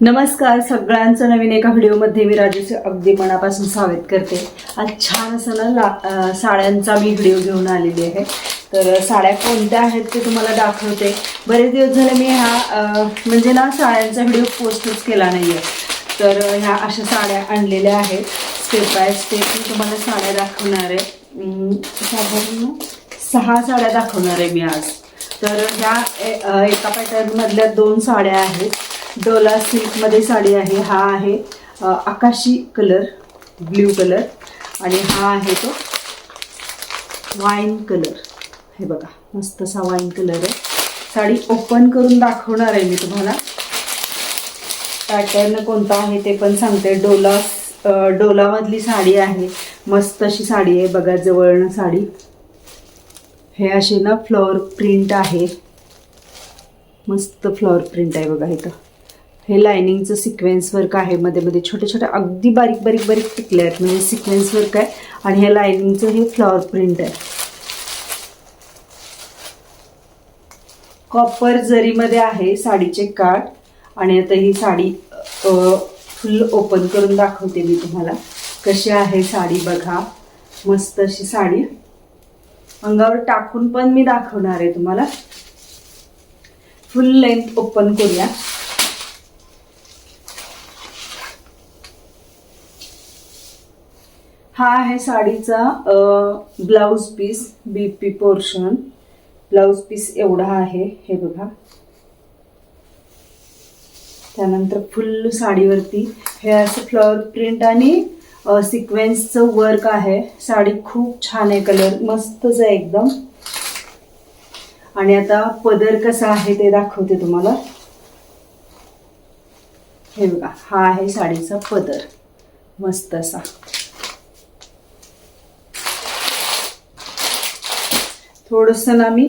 नमस्कार सगळ्यांचं नवीन एका व्हिडिओमध्ये मी राजूचे अगदी मनापासून स्वागत करते. आज छान असं ना ला साड्यांचा मी व्हिडिओ घेऊन आलेली आहे. तर साड्या कोणत्या आहेत ते तुम्हाला दाखवते. बरेच दिवस झाले मी ह्या म्हणजे ना साड्यांचा व्हिडिओ पोस्टच केला नाही आहे तर ह्या अशा साड्या आणलेल्या आहेत. स्टेप बाय स्टेप मी तुम्हाला साड्या दाखवणार आहे. साधारण सहा साड्या दाखवणार आहे मी आज. तर ह्या ए- एका पॅटर्नमधल्या दोन साड्या आहेत. डोला सिल्कमध्ये साडी आहे. हा आहे आकाशी कलर ब्ल्यू कलर. आणि हा आहे तो वाईन कलर. हे बघा मस्त असा वाईन कलर आहे. साडी ओपन करून दाखवणार आहे मी तुम्हाला. पॅटर्न कोणता आहे ते पण सांगते. डोला डोलामधली साडी आहे. मस्त अशी साडी आहे. बघा जवळनं साडी. हे असे ना फ्लॉवर प्रिंट आहे. मस्त फ्लॉवर प्रिंट आहे बघा इथं. हे लायनिंगचं सिक्वेन्स वर्क आहे. मध्ये मध्ये छोटे छोटे अगदी बारीक बारीक बारीक टिकले आहेत. म्हणजे सिक्वेन्स वर्क आहे. आणि हे लायनिंगचं हे फ्लॉवर प्रिंट आहे. कॉपर जरीमध्ये आहे साडीचे काठ. आणि आता ही साडी फुल ओपन करून दाखवते मी तुम्हाला. कशी आहे साडी बघा. मस्त अशी साडी. अंगावर टाकून पण मी दाखवणार आहे तुम्हाला. फुल लेंथ ओपन करूया. हा आहे साडीचा blouse piece B P portion blouse piece एवढा आहे हे बघा. त्यानंतर फुल साडीवरती. हे असं फ्लॉवर प्रिंट आणि सिक्वेन्सचं वर्क आहे. साडी खूप छान आहे कलर मस्तच आहे एकदम. आणि आता पदर कसा आहे ते दाखवते तुम्हाला. हे बघा हा आहे साडीचा पदर. मस्त असा. थोडस ना मी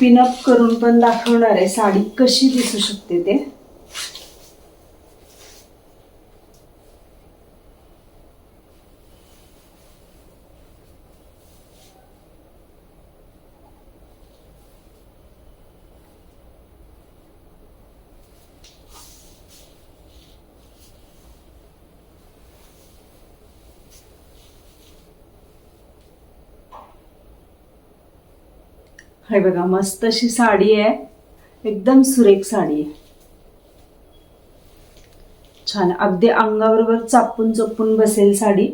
पिनअप करून पण दाखवणार आहे. साडी कशी दिसू शकते ते? हे बघा मस्त अशी साडी आहे. एकदम सुरेख साडी आहे. छान. अगदी अंगाबरोबर चापून चोपून बसेल साडी.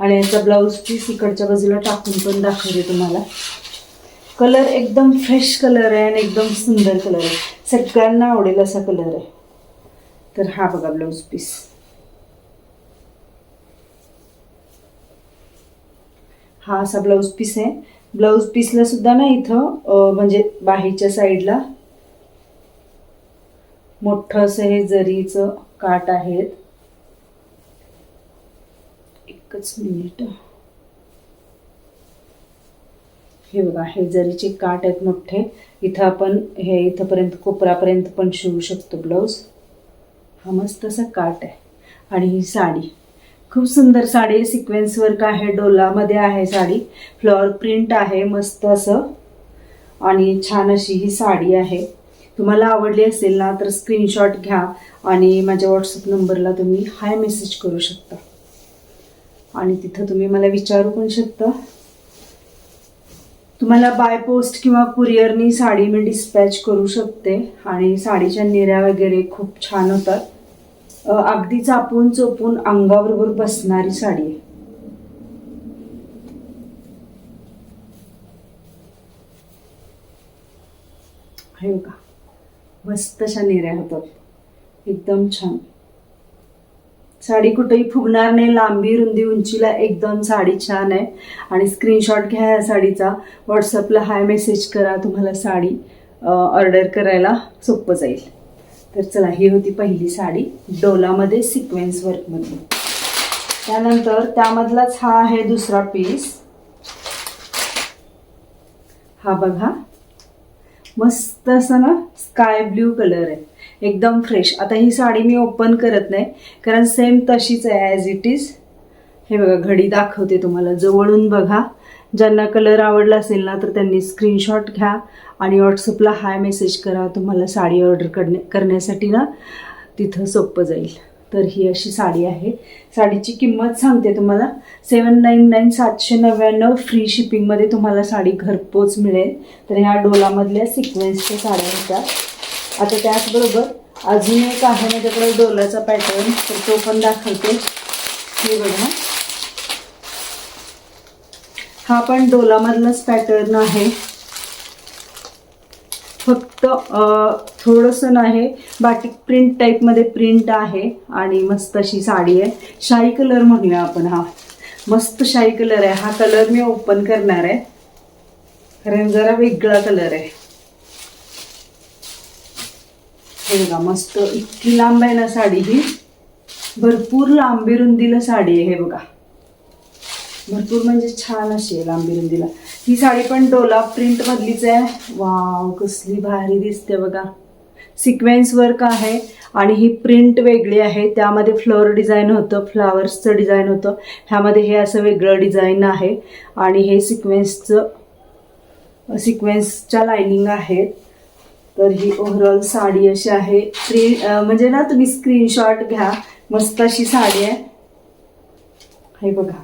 आणि याचा ब्लाऊज पीस इकडच्या बाजूला टाकून पण दाखवते तुम्हाला. कलर एकदम फ्रेश कलर आहे आणि एकदम सुंदर कलर आहे. सगळ्यांना आवडेल असा कलर आहे. तर हा बघा ब्लाऊज पीस हा असा ब्लाऊज पीस आहे. ब्लाऊज पीसला सुद्धा ना इथं म्हणजे बाहीच्या साईडला. मोठं असं हे जरीचं काट आहेत. एकच मिनिट. हे बघा हे जरीचे काट आहेत मोठे. इथं आपण हे इथंपर्यंत कोपरापर्यंत पण शिवू शकतो ब्लाऊज. हा मस्त असा काट आहे. आणि ही साडी. खूप सुंदर साडी सिक्वेन्स वर्क आहे. डोलामध्ये आहे साडी. फ्लॉवर प्रिंट आहे. मस्त असं. आणि छान अशी ही साडी आहे. तुम्हाला आवडली असेल ना तर स्क्रीनशॉट घ्या. आणि माझ्या व्हॉट्सअप नंबरला तुम्ही हाय मेसेज करू शकता. आणि तिथं तुम्ही मला विचारू पण शकता. तुम्हाला बाय पोस्ट किंवा कुरिअरनी साडी मी डिस्पॅच करू शकते. आणि साडीच्या निऱ्या वगैरे खूप छान होतात. अगदी चापून चोपून अंगाबरोबर बसणारी साडी आहे. हे बघा मस्त अशा निर्या होतात. एकदम छान. साडी कुठेही फुगणार नाही लांबी रुंदी उंचीला एकदम साडी छान आहे. आणि स्क्रीनशॉट घ्या या साडीचा. व्हॉट्सअपला हाय मेसेज करा तुम्हाला साडी ऑर्डर करायला सोपं जाईल. तर चला ही होती पहिली साडी डोलामध्ये सिक्वेन्स वर्कमध्ये त्यानंतर त्यामधलाच हा आहे दुसरा पीस हा बघा. मस्त असं ना स्काय ब्ल्यू कलर आहे. एकदम फ्रेश आता ही साडी मी ओपन करत नाही कारण सेम तशीच आहे ॲज इट इज हे बघा घडी दाखवते तुम्हाला. जवळून बघा. ज्यांना कलर आवडला असेल ना तर त्यांनी स्क्रीनशॉट घ्या आणि व्हॉट्सअपला हाय मेसेज करा. तुम्हाला साडी ऑर्डर करण्या करण्यासाठी ना तिथं सोपं जाईल. तर ही अशी साडी आहे. साडीची किंमत सांगते तुम्हाला. सेवन नाईन नाईन सातशे नव्याण्णव फ्री शिपिंगमध्ये तुम्हाला साडी घरपोच मिळेल. तर ह्या डोलामधल्या सिक्वेन्सच्या साड्या होत्या. आता त्याचबरोबर अजून एक आहे माझ्याकडे डोलाचा पॅटर्न तर तो पण दाखवते. हे बघा. हा पण डोलामधलाच पॅटर्न आहे. फक्त थोडंसं नाही बाटिक प्रिंट टाईपमध्ये प्रिंट आहे आणि मस्त अशी साडी आहे. शाही कलर म्हणूया आपण हा. मस्त शाही कलर आहे. हा कलर मी ओपन करणार आहे. कारण जरा वेगळा कलर आहे. हे बघा मस्त इतकी लांब आहे ना साडी ही. भरपूर लांबी रुंदीला साडी आहे हे बघा. भरपूर म्हणजे छान अशी आहे लांबी रुंदीला. ही साडी पण डोला प्रिंट मधलीच आहे. वाव कसली भारी दिसते बघा. सिक्वेन्स वर्क आहे आणि ही प्रिंट वेगळी आहे. त्यामध्ये फ्लोअर डिझाईन होतं फ्लावर्सचं डिझाईन होतं. ह्यामध्ये हे असं वेगळं डिझाईन आहे आणि हे सिक्वेन्सचं सिक्वेन्सच्या लाईनिंग आहेत तर ही ओव्हरऑल साडी अशी आहे. प्रि म्हणजे ना तुम्ही स्क्रीनशॉट घ्या. मस्त अशी साडी आहे. हे बघा.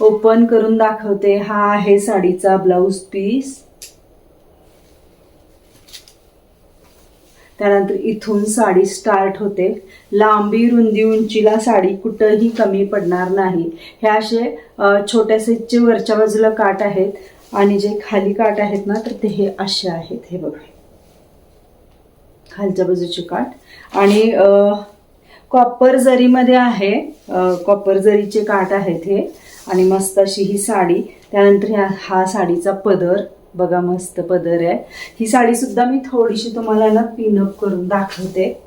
ओपन करून दाखवते. हा आहे साडीचा ब्लाऊज पीस. त्यानंतर इथून साडी स्टार्ट होते. लांबी रुंदी उंचीला साडी कुठंही कमी पडणार नाही. हे असे अ, जे वरच्या बाजूला काट आहेत आणि जे खाली काट आहेत ना तर ते हे असे आहेत. हे बघा. खालच्या बाजूचे काठ आणि कॉपर जरीमध्ये आहे कॉपर जरीचे काठ आहेत हे. आणि मस्त अशी ही साडी. त्यानंतर ह्या हा साडीचा पदर. बघा मस्त पदर आहे. ही साडी सुद्धा मी थोडीशी तुम्हाला ना पिनअप करून दाखवते.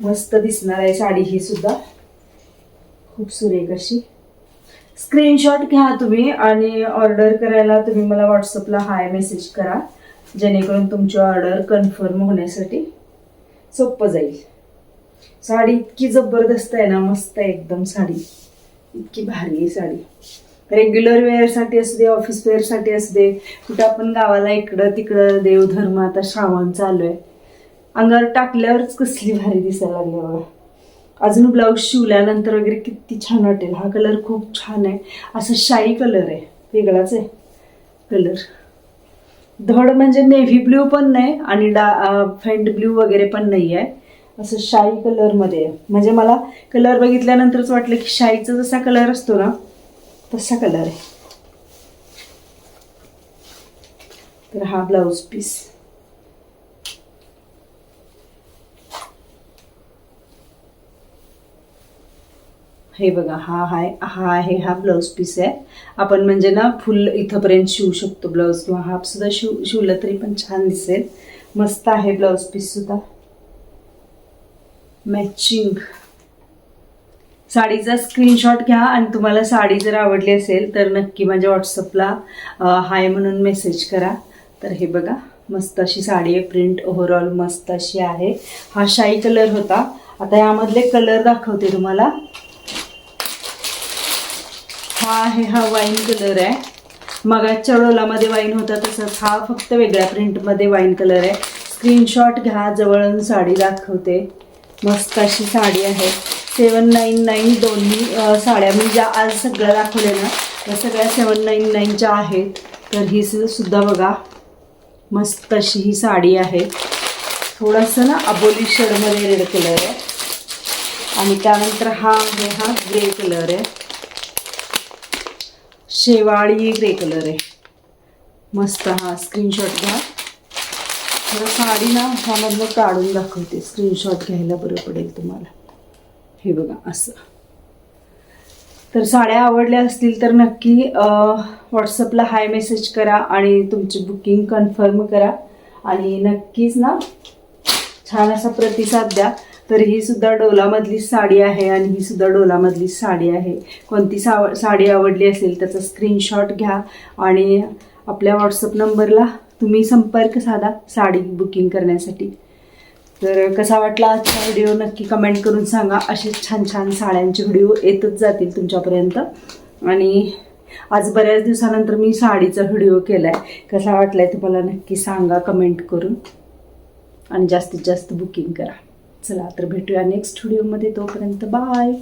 मस्त दिसणार आहे साडी ही सुद्धा. खूप सुरेख अशी. स्क्रीनशॉट घ्या तुम्ही आणि ऑर्डर करायला तुम्ही मला व्हॉट्सअपला हाय मेसेज करा. जेणेकरून तुमची ऑर्डर कन्फर्म होण्यासाठी सोपं जाईल. साडी इतकी जबरदस्त आहे ना मस्त आहे एकदम साडी. इतकी भारी आहे साडी रेग्युलर वेअरसाठी असू दे ऑफिस वेअरसाठी असू दे कुठं आपण गावाला इकडं तिकडं देवधर्म आता श्रावण चालू आहे. अंगावर टाकल्यावरच कसली भारी दिसायला लागली बघा. अजून ब्लाऊज शिवल्यानंतर वगैरे किती छान वाटेल. हा कलर खूप छान आहे. असं शाई कलर आहे. वेगळाच आहे कलर धड म्हणजे नेव्ही ब्ल्यू पण नाही आणि डा फेंट ब्ल्यू वगैरे पण नाही आहे असं शाई कलरमध्ये आहे. म्हणजे मला कलर बघितल्यानंतरच वाटलं की शाईचा जसा कलर असतो ना तसा कलर आहे. तर हा ब्लाऊज पीस हे बघा हा हाय हा आहे हा ब्लाऊज पीस आहे. आपण म्हणजे ना फुल इथंपर्यंत शिवू शकतो ब्लाऊज किंवा हाफ सुद्धा शिव शिवलं तरी पण छान दिसेल. मस्त आहे ब्लाऊज पीस सुद्धा. मॅचिंग साडीचा स्क्रीनशॉट घ्या आणि तुम्हाला साडी जर आवडली असेल तर नक्की माझ्या व्हॉट्सअपला हाय म्हणून मेसेज करा. तर हे बघा मस्त अशी साडी आहे प्रिंट ओव्हरऑल मस्त अशी आहे. हा शाई कलर होता. आता यामधले कलर दाखवते तुम्हाला. हा आहे हा वाईन कलर आहे. मगाच्या डोलामध्ये वाईन होता तसंच हा फक्त वेगळ्या प्रिंटमध्ये वाईन कलर आहे. स्क्रीनशॉट घ्या जवळून साडी दाखवते. मस्त अशी साडी आहे. सेवन नाईन नाईन दोन्ही साड्या मी ज्या आज सगळ्या दाखवल्या ना त्या सगळ्या सेवन नाईन नाईनच्या आहेत तर ही सुद्धा बघा. मस्त अशी ही साडी आहे. थोडंसं ना अबोली शेडमध्ये रेड कलर आहे. आणि त्यानंतर हा आहे हा ग्रे कलर आहे. शेवाळी ग्रे कलर आहे. मस्त हा स्क्रीनशॉट घ्या. थोडं साडी ना ह्यामधनं काढून दाखवते. स्क्रीनशॉट घ्यायला बरं पडेल तुम्हाला. हे बघा असं. तर साड्या आवडल्या असतील तर नक्की व्हॉट्सअपला हाय मेसेज करा आणि तुमची बुकिंग कन्फर्म करा. आणि नक्कीच ना छान असा प्रतिसाद द्या. तर ही सुद्धा डोलामधली साडी आहे आणि ही सुद्धा डोलामधली साडी आहे. कोणती साव साडी आवडली असेल त्याचा स्क्रीनशॉट घ्या. आणि आपल्या व्हॉट्सअप नंबरला तुम्ही संपर्क साधा साडी बुकिंग करण्यासाठी. तर कसा वाटला आजचा व्हिडिओ नक्की कमेंट करून सांगा. असेच छान छान साड्यांचे व्हिडिओ येतच जातील तुमच्यापर्यंत. आणि आज बऱ्याच दिवसानंतर मी साडीचा व्हिडिओ केला आहे कसा वाटला आहे तुम्हाला नक्की सांगा कमेंट करून. आणि जास्तीत जास्त बुकिंग करा. चला तर भेटूया नेक्स्ट व्हिडिओमध्ये. तोपर्यंत बाय.